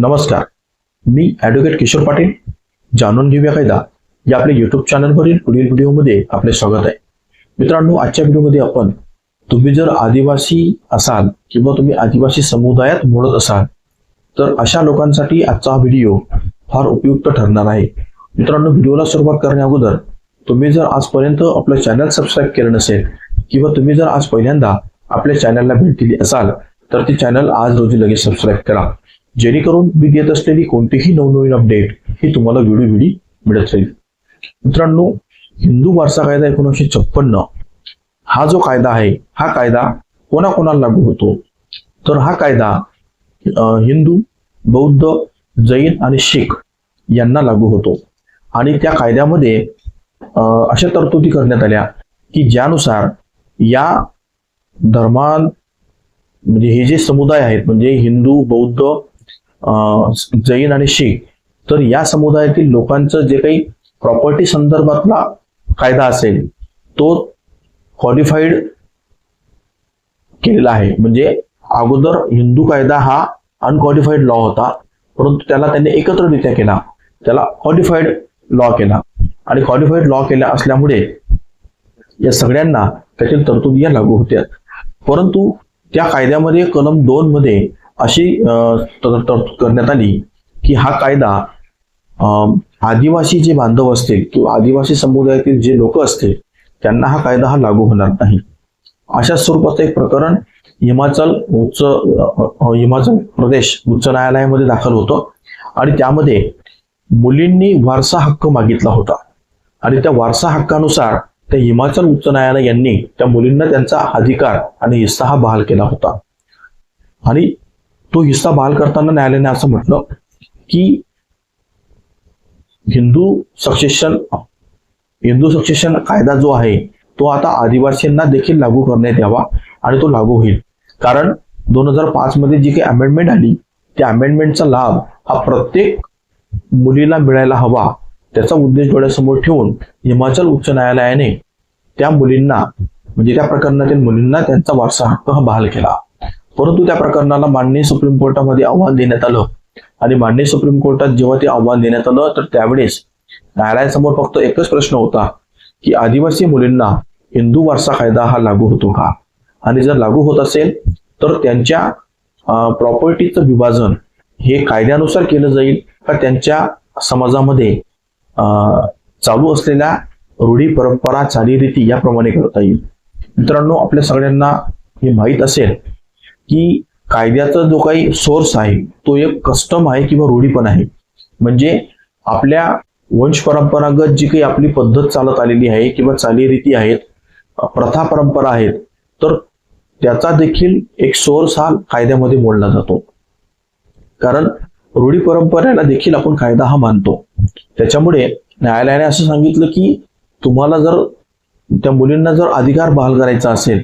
नमस्कार. मी ॲडव्होकेट किशोर पाटील. जाणून घेऊया कायदा. या आपल्या युट्यूब चॅनलवरील पुढील व्हिडिओमध्ये आपले स्वागत आहे. मित्रांनो आजच्या व्हिडिओमध्ये आपण तुम्ही जर आदिवासी असाल किंवा तुम्ही आदिवासी समुदायात मोडत असाल तर अशा लोकांसाठी आजचा हा व्हिडिओ फार उपयुक्त ठरणार आहे. मित्रांनो व्हिडिओला सुरुवात करण्या अगोदर तुम्ही जर आजपर्यंत आपलं चॅनल सबस्क्राईब केलं नसेल किंवा तुम्ही जर आज पहिल्यांदा आपल्या चॅनलला भेट दिली असाल तर ते चॅनल आज रोजी लगेच सबस्क्राईब करा. जेणेकरून मी देत असलेली कोणतीही नवनवीन अपडेट ही तुम्हाला वेळोवेळी मिळत राहील. मित्रांनो हिंदू वारसा कायदा एकोणीसशे छप्पन्न हा जो कायदा आहे हा कायदा कोणाकोणाला लागू होतो? तर हा कायदा हिंदू बौद्ध जैन आणि शीख यांना लागू होतो. आणि त्या कायद्यामध्ये अशा तरतुदी करण्यात आल्या की ज्यानुसार या धर्मां म्हणजे हे जे समुदाय आहेत म्हणजे हिंदू बौद्ध जैन आणि शीख तर या समुदायातील लोकांचं जे काही प्रॉपर्टी संदर्भातला कायदा असेल तो क्वालिफाईड केलेला आहे. म्हणजे अगोदर हिंदू कायदा हा अनक्वालिफाईड लॉ होता परंतु त्याला त्यांनी एकत्ररित्या केला. त्याला क्वालिफाईड लॉ केला. आणि क्वालिफाईड लॉ केला असल्यामुळे या सगळ्यांना त्यातील तरतुदी या लागू होत्या. परंतु त्या कायद्यामध्ये कलम दोन मध्ये अशी तर- तरतूद करण्यात आली की हा कायदा आदिवासी जे बांधव असतील किंवा आदिवासी समुदायातील जे लोक असतील त्यांना हा कायदा हा लागू होणार नाही. अशा स्वरूपाचं एक प्रकरण हिमाचल उच्च हिमाचल प्रदेश उच्च न्यायालयामध्ये दाखल होतं आणि त्यामध्ये मुलींनी वारसा हक्क मागितला होता. आणि त्या वारसा हक्कानुसार त्या हिमाचल उच्च न्यायालय यांनी त्या मुलींना त्यांचा अधिकार आणि हिस्सा हा बहाल केला होता. आणि तो हिस्सा बहाल करताना न्यायालयाने असं म्हटलं की हिंदू सक्सेशन हिंदू सक्सेशन कायदा जो आहे तो आता आदिवासींना देखील लागू करण्यात यावा आणि तो लागू होईल. कारण दोन हजार पाच मध्ये जी काही अमेंडमेंट आली त्या अमेंडमेंटचा लाभ हा प्रत्येक मुलीला मिळायला हवा त्याचा उद्देश डोळ्यासमोर ठेवून हिमाचल उच्च न्यायालयाने त्या मुलींना म्हणजे त्या प्रकरणातील मुलींना त्यांचा वारसा हक्क हा बहाल केला. परंतु त्या प्रकरणाला माननीय सुप्रीम कोर्टामध्ये आव्हान देण्यात आलं. आणि माननीय सुप्रीम कोर्टात जेव्हा ते आव्हान देण्यात आलं तर त्यावेळेस न्यायालयासमोर फक्त एकच प्रश्न होता की आदिवासी मुलींना हिंदू वारसा कायदा हा लागू होतो का? आणि जर लागू होत असेल तर त्यांच्या प्रॉपर्टीचं विभाजन हे कायद्यानुसार केलं जाईल का त्यांच्या समाजामध्ये चालू असलेल्या रूढी परंपरा चालीरीती याप्रमाणे करता येईल? मित्रांनो आपल्या सगळ्यांना हे माहीत असेल की कायद्याचा जो काही सोर्स आहे तो एक कस्टम आहे किंवा रूढी पण आहे. म्हणजे आपल्या वंश परंपरागत जी काही आपली पद्धत चालत आलेली आहे किंवा चालीरीती आहेत प्रथा परंपरा आहेत तर त्याचा देखील एक सोर्स हा कायद्यामध्ये मोडला जातो. कारण रूढी परंपरेला देखील आपण कायदा हा मानतो. त्याच्यामुळे न्यायालयाने असं सांगितलं की तुम्हाला जर त्या मुलींना जर अधिकार बहाल करायचा असेल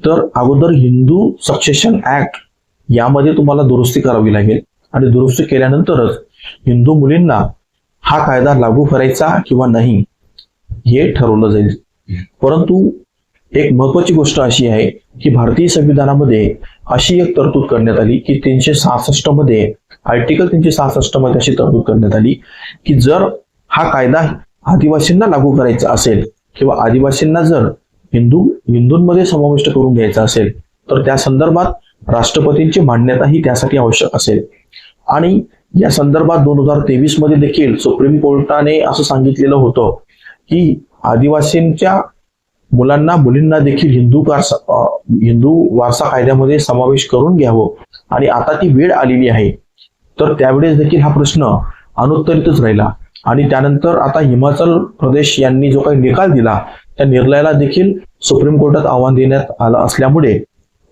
तर अगोदर हिंदू सक्सेशन ऍक्ट यामध्ये तुम्हाला दुरुस्ती करावी लागेल. आणि दुरुस्ती केल्यानंतरच हिंदू मुलींना हा कायदा लागू करायचा किंवा नाही हे ठरवलं जाईल. परंतु एक महत्वाची गोष्ट अशी आहे की भारतीय संविधानामध्ये अशी एक तरतूद करण्यात आली की तीनशे सहासष्टमध्ये आर्टिकल तीनशे सहासष्टमध्ये अशी तरतूद करण्यात आली की जर हा कायदा आदिवासींना लागू करायचा असेल किंवा आदिवासींना जर हिंदू हिंदूंमध्ये समाविष्ट करून घ्यायचा असेल तर त्या संदर्भात राष्ट्रपतींची मान्यता ही त्यासाठी आवश्यक असेल. आणि या संदर्भात दोन हजार तेवीसमध्ये देखील सुप्रीम कोर्टाने असं सांगितलेलं होतं की आदिवासींच्या मुलांना मुलींना देखील हिंदू हिंदू वारसा कायद्यामध्ये समावेश करून घ्यावं. आणि आता ती वेळ आलेली आहे. तर त्यावेळेस देखील हा प्रश्न अनुत्तरितच राहिला. आणि त्यानंतर आता हिमाचल प्रदेश यांनी जो काही निकाल दिला त्या निर्णयाला देखील सुप्रीम कोर्टात आव्हान देण्यात आलं असल्यामुळे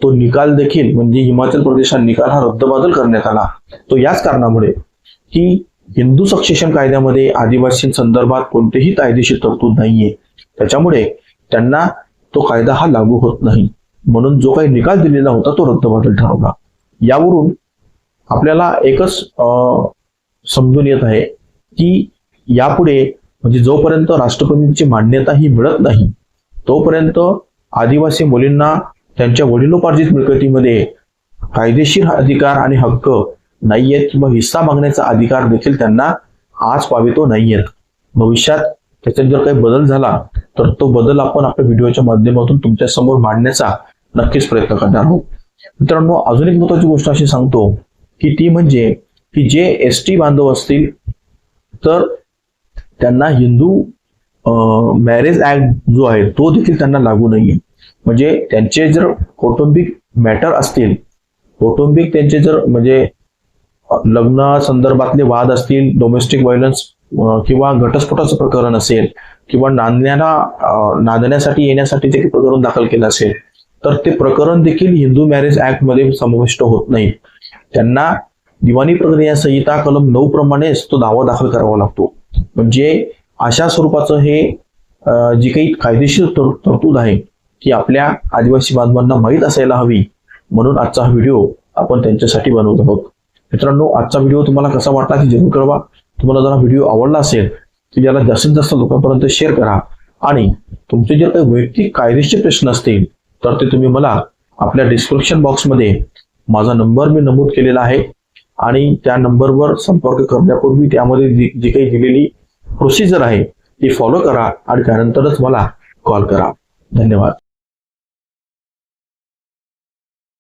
तो निकाल देखील म्हणजे हिमाचल प्रदेशात निकाल हा रद्दबादल करण्यात आला. तो याच कारणामुळे की हिंदू सक्सेशन कायद्यामध्ये आदिवासींसंदर्भात कोणतेही कायदेशीर तरतूद नाहीये. त्याच्यामुळे त्यांना तो कायदा हा लागू होत नाही. म्हणून जो काही निकाल दिलेला होता तो रद्दबादल ठरवला. यावरून आपल्याला एकच अं, समजून येत आहे की यापुढे म्हणजे जोपर्यंत राष्ट्रपतींची मान्यता ही मिळत नाही तोपर्यंत आदिवासी मुलींना त्यांच्या वडिलोपार्जित मिळकतीमध्ये कायदेशीर अधिकार आणि हक्क नाहीयेत किंवा हिस्सा मागण्याचा अधिकार देखील त्यांना आज पावितो नाहीयेत. भविष्यात त्याच्यात जर काही बदल झाला तर तो बदल आपण आपल्या व्हिडिओच्या माध्यमातून तुमच्यासमोर मांडण्याचा नक्कीच प्रयत्न करणार आहोत. मित्रांनो अजून एक महत्वाची गोष्ट अशी सांगतो की ती म्हणजे की जे एस टी बांधव असतील तर त्यांना हिंदू मॅरेज ऍक्ट जो आहे तो देखील त्यांना लागू नाहीये. म्हणजे त्यांचे जर कौटुंबिक मॅटर असतील कौटुंबिक त्यांचे जर म्हणजे लग्न संदर्भातले वाद असतील डोमेस्टिक व्हायलन्स किंवा घटस्फोटाचं प्रकरण असेल किंवा नांदण्याला नांदण्यासाठी येण्यासाठी देखील प्रकरण दाखल केलं असेल तर ते प्रकरण देखील हिंदू मॅरेज ऍक्टमध्ये समाविष्ट होत नाही. त्यांना दिवाणी प्रक्रिया संहिता कलम नऊ प्रमाणेच तो दावा दाखल करावा लागतो. म्हणजे अशा स्वरूपाचं हे जी काही कायदेशीर तर- तरतूद आहे ती आपल्या आदिवासी बांधवांना माहीत असायला हवी म्हणून आजचा हा व्हिडिओ आपण त्यांच्यासाठी बनवत आहोत. मित्रांनो आजचा व्हिडिओ तुम्हाला कसा वाटला ते जरूर कळवा. तुम्हाला जर व्हिडिओ आवडला असेल तर याला जास्तीत जास्त लोकांपर्यंत शेअर करा. आणि तुमचे जर काही वैयक्तिक कायदेशीर प्रश्न असतील तर ते तुम्ही मला आपल्या डिस्क्रिप्शन बॉक्समध्ये माझा नंबर मी नमूद केलेला आहे. आणि त्या नंबरवर संपर्क करण्यापूर्वी त्यामध्ये जी काही दिलेली प्रोसिजर आहे ती फॉलो करा आणि त्यानंतरच मला कॉल करा. धन्यवाद.